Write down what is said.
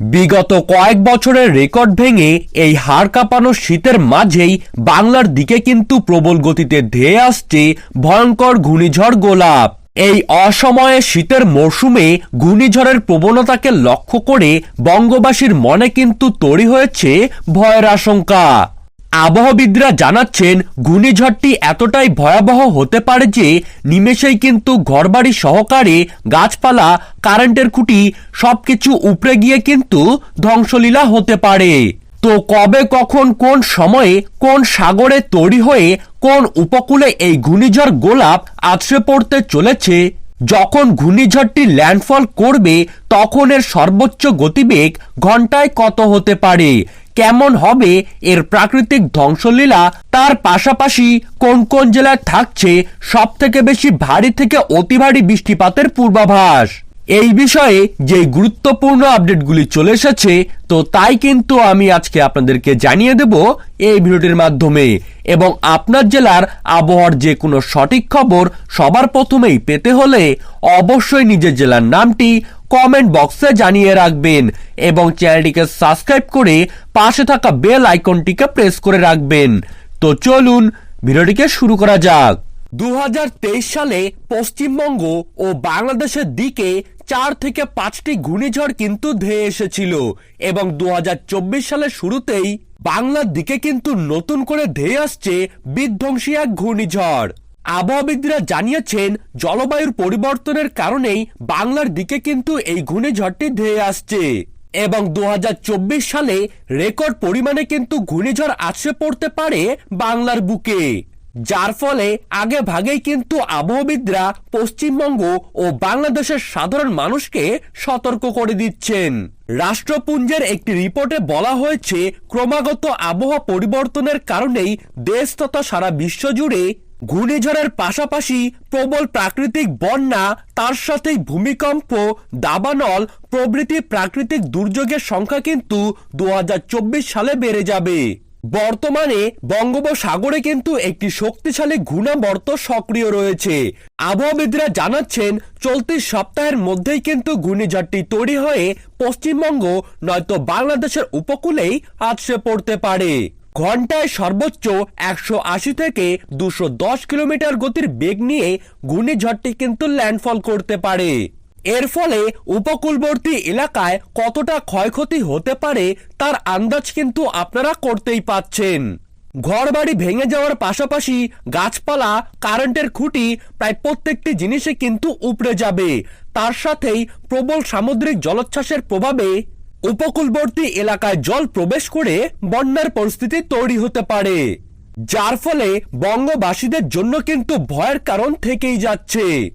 বিগত কয়েক বছরের রেকর্ড ভেঙে এই হাড় কাঁপানো শীতের মাঝেই বাংলার দিকে কিন্তু প্রবল গতিতে ধেয়ে আসছে ভয়ঙ্কর ঘূর্ণিঝড় গোলাপ। এই অসময়ে শীতের মরশুমে ঘূর্ণিঝড়ের প্রবণতাকে লক্ষ্য করে বঙ্গবাসীর মনে কিন্তু তৈরি হয়েছে ভয়ের আশঙ্কা। আবহাওয়াবিদরা জানাচ্ছেন, ঘূর্ণিঝড়টি এতটাই ভয়াবহ হতে পারে যে নিমেষেই কিন্তু ঘরবাড়ি সহকারে গাছপালা, কারেন্টের খুঁটি, সবকিছু উপড়ে গিয়ে কিন্তু ধ্বংসলীলা হতে পারে। তো কবে, কখন, কোন সময়ে, কোন সাগরে তৈরি হয়ে কোন উপকূলে এই ঘূর্ণিঝড় গোলাপ আছড়ে পড়তে চলেছে? যখন ঘূর্ণিঝড়টি ল্যান্ডফল করবে তখন এর সর্বোচ্চ গতিবেগ ঘন্টায় কত হতে পারে? কেমন হবে এর প্রাকৃতিক ধ্বংসলীলা তার পাশাপাশি কোন কোন জেলায় থাকছে সব থেকে বেশি ভারী থেকে অতি ভারী বৃষ্টিপাতের পূর্বাভাস? এই বিষয়ে যে গুরুত্বপূর্ণ আপডেটগুলি চলে এসেছে, তো তাই কিন্তু আমি আজকে আপনাদেরকে জানিয়ে দেব এই ভিডিওটির মাধ্যমে। এবং আপনার জেলার আবহাওয়ার যে কোনো সঠিক খবর সবার প্রথমেই পেতে হলে অবশ্যই নিজের জেলার নামটি কমেন্ট বক্সে জানিয়ে রাখবেন এবং চ্যানেলটিকে সাবস্ক্রাইব করে পাশে থাকা বেল আইকনটিকে প্রেস করে রাখবেন। তো চলুন, ভিডিওটিকে শুরু করা যাক। দু হাজার তেইশ সালে পশ্চিমবঙ্গ ও বাংলাদেশের দিকে চার থেকে পাঁচটি ঘূর্ণিঝড় কিন্তু ধেয়ে এসেছিল এবং দু হাজার চব্বিশ সালের শুরুতেই বাংলার দিকে কিন্তু নতুন করে ধেয়ে আসছে বিধ্বংসী এক ঘূর্ণিঝড়। আবহাওয়াবিদরা জানিয়েছেন, জলবায়ুর পরিবর্তনের কারণেই বাংলার দিকে কিন্তু এই ঘূর্ণিঝড়টি ধেয়ে আসছে। এবং দু হাজার চব্বিশ সালে রেকর্ড পরিমাণে কিন্তু ঘূর্ণিঝড় আছড়ে পড়তে পারে বাংলার বুকে। যার ফলে আগে ভাগেই কিন্তু আবহাওয়াবিদরা পশ্চিমবঙ্গ ও বাংলাদেশের সাধারণ মানুষকে সতর্ক করে দিচ্ছেন। রাষ্ট্রপুঞ্জের একটি রিপোর্টে বলা হয়েছে, ক্রমাগত আবহাওয়া পরিবর্তনের কারণেই দেশ তথা সারা বিশ্ব জুড়ে ঘূর্ণিঝড়ের পাশাপাশি প্রবল প্রাকৃতিক বন্যা, তার সাথেই ভূমিকম্প, দাবানল প্রভৃতি প্রাকৃতিক দুর্যোগের সংখ্যা কিন্তু দু হাজার চব্বিশ সালে বেড়ে যাবে। বর্তমানে বঙ্গোপসাগরে কিন্তু একটি শক্তিশালী ঘূর্ণাবর্ত সক্রিয় রয়েছে। আবহাওয়াবিদরা জানাচ্ছেন, চলতি সপ্তাহের মধ্যেই কিন্তু ঘূর্ণিঝড়টি তৈরি হয়ে পশ্চিমবঙ্গ, নয়তো বাংলাদেশের উপকূলেই আছড়ে পড়তে পারে। ঘন্টায় সর্বোচ্চ একশো আশি থেকে দুশো দশ কিলোমিটার গতির বেগ নিয়ে ঘূর্ণিঝড়টি কিন্তু ল্যান্ডফল করতে পারে। এর ফলে উপকূলবর্তী এলাকায় কতটা ক্ষয়ক্ষতি হতে পারে তার আন্দাজ কিন্তু আপনারা করতেই পাচ্ছেন। ঘরবাড়ি ভেঙে যাওয়ার পাশাপাশি গাছপালা, কারেন্টের খুঁটি প্রায় প্রত্যেকটি জিনিসে কিন্তু উপড়ে যাবে। তার সাথেই প্রবল সামুদ্রিক জলোচ্ছ্বাসের প্রভাবে উপকূলবর্তী এলাকায় জল প্রবেশ করে বন্যার পরিস্থিতি তৈরি হতে পারে। যার ফলে বঙ্গবাসীদের জন্য কিন্তু ভয়ের কারণ থেকেই যাচ্ছে।